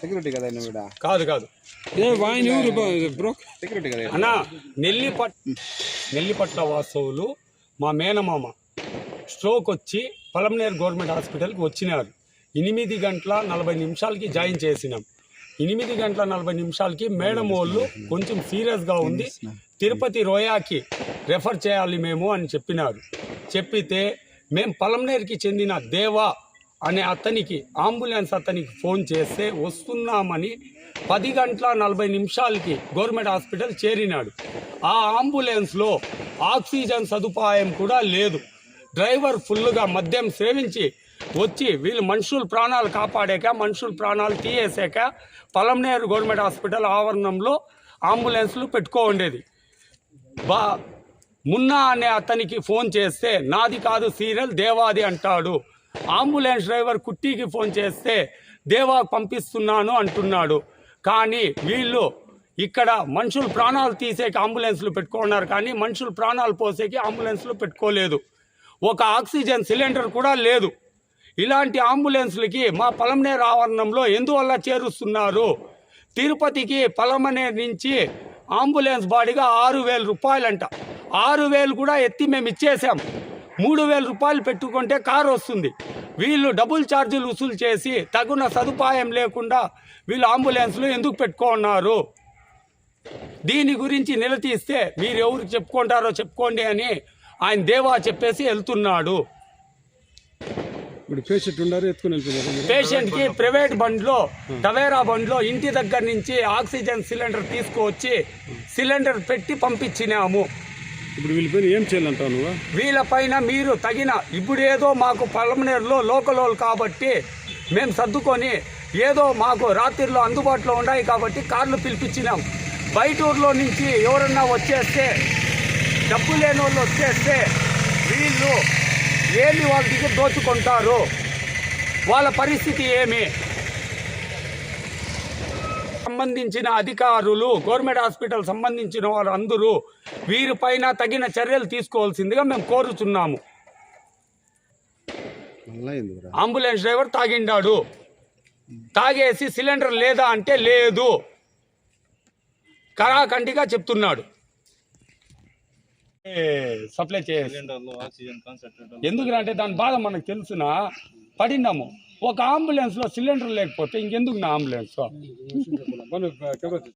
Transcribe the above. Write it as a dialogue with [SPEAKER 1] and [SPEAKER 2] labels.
[SPEAKER 1] Security కదా నువ్వు
[SPEAKER 2] కాదు కాదు.
[SPEAKER 3] ఏ వాయిన్ బ్రో?
[SPEAKER 1] సెక్యూరిటీ కదా.
[SPEAKER 2] అన్న నెల్లిపట్ నెల్లిపట్ల వాస్తవులు మా మేనమామ స్ట్రోక్ వచ్చి పలమనేరు గవర్నమెంట్ హాస్పిటల్కి వచ్చినారు. ఎనిమిది గంటల నలభై నిమిషాలకి జాయిన్ చేసినాం. ఎనిమిది గంటల నలభై నిమిషాలకి మేడం వాళ్ళు కొంచెం సీరియస్గా ఉంది. తిరుపతి రోయాకి రెఫర్ చేయాలి మేము అని చెప్పినారు. చెప్పితే మేము పలమనేరుకి చెందిన దేవా అనే అతనికి అంబులెన్స్ అతనికి ఫోన్ చేస్తే వస్తున్నామని పది గంటల నలభై నిమిషాలకి గవర్నమెంట్ హాస్పిటల్ చేరినాడు. ఆ అంబులెన్స్లో ఆక్సిజన్ సదుపాయం కూడా లేదు. డ్రైవర్ ఫుల్గా మద్యం సేవించి వచ్చి వీళ్ళు మనుషుల ప్రాణాలు కాపాడాక మనుషుల ప్రాణాలు తీయేసాక పలంనేరు గవర్నమెంట్ హాస్పిటల్ ఆవరణంలో అంబులెన్స్లు పెట్టుకో ఉండేది. బా మున్నా అనే అతనికి ఫోన్ చేస్తే నాది కాదు సీరియల్ దేవాది అంటాడు. అంబులెన్స్ డ్రైవర్ కుట్టికి ఫోన్ చేస్తే దేవా పంపిస్తున్నాను అంటున్నాడు. కానీ వీళ్ళు ఇక్కడ మనుషులు ప్రాణాలు తీసేకి అంబులెన్స్లు పెట్టుకున్నారు కానీ మనుషులు ప్రాణాలు పోసేకి అంబులెన్స్లు పెట్టుకోలేదు. ఒక ఆక్సిజన్ సిలిండర్ కూడా లేదు. ఇలాంటి అంబులెన్స్లకి మా పలమనేరు ఆవరణంలో ఎందువల్ల చేరుస్తున్నారు? తిరుపతికి పలమనేరు నుంచి అంబులెన్స్ బాడీగా ఆరు వేల రూపాయలంట. ఆరు వేలు కూడా ఎత్తి మేము ఇచ్చేసాం మూడు వేల రూపాయలు పెట్టుకుంటే కారు వస్తుంది. వీళ్ళు డబుల్ ఛార్జీలు వసూలు చేసి తగున సదుపాయం లేకుండా వీళ్ళు అంబులెన్స్లు ఎందుకు పెట్టుకున్నారు? దీని గురించి నిలదీస్తే మీరు ఎవరికి చెప్పుకుంటారో చెప్పుకోండి అని ఆయన దేవా చెప్పేసి వెళ్తున్నాడు.
[SPEAKER 3] ఇప్పుడు పేషెంట్ ఉన్నారు ఎత్తుకుని వెళ్ళిపోయినారు మీరు?
[SPEAKER 2] పేషెంట్కి ప్రైవేట్ బండ్లో టవేరా బండ్లో ఇంటి దగ్గర నుంచి ఆక్సిజన్ సిలిండర్ తీసుకువచ్చి సిలిండర్ పెట్టి పంపించినాము.
[SPEAKER 3] ఇప్పుడు వీళ్ళపై ఏం చేయాలంటావు నువ్వు?
[SPEAKER 2] వీళ్ళపైన మీరు తగిన ఇప్పుడు ఏదో మాకు పలమనేరులో లోకల్ వాళ్ళు కాబట్టి మేము సర్దుకొని ఏదో మాకు రాత్రిలో అందుబాటులో ఉన్నాయి కాబట్టి కార్లు పిలిపించినాం. బయట ఊర్లో నుంచి ఎవరన్నా వచ్చేస్తే డబ్బు లేని వాళ్ళు వచ్చేస్తే వీళ్ళు ఏమి వాళ్ళ దగ్గర దోచుకుంటారు? వాళ్ళ పరిస్థితి ఏమి? సంబంధించిన అధికారులు గవర్నమెంట్ హాస్పిటల్ సంబంధించిన వారు అందరూ వీరిపైన తగిన చర్యలు తీసుకోవాల్సిందిగా మేము కోరుతున్నాము అంబులెన్స్ డ్రైవర్ తాగిండాడు. తాగేసి సిలిండర్ లేదా అంటే లేదు. కరాఖండిగా చెప్తున్నాడు. సప్లై చేయాలి ఎందుకు అంటే దాని బాధ మనకు తెలుసునా? పడినాము. ఒక అంబులెన్స్లో సిలిండర్ లేకపోతే ఇంకెందుకు నా అంబులెన్స్?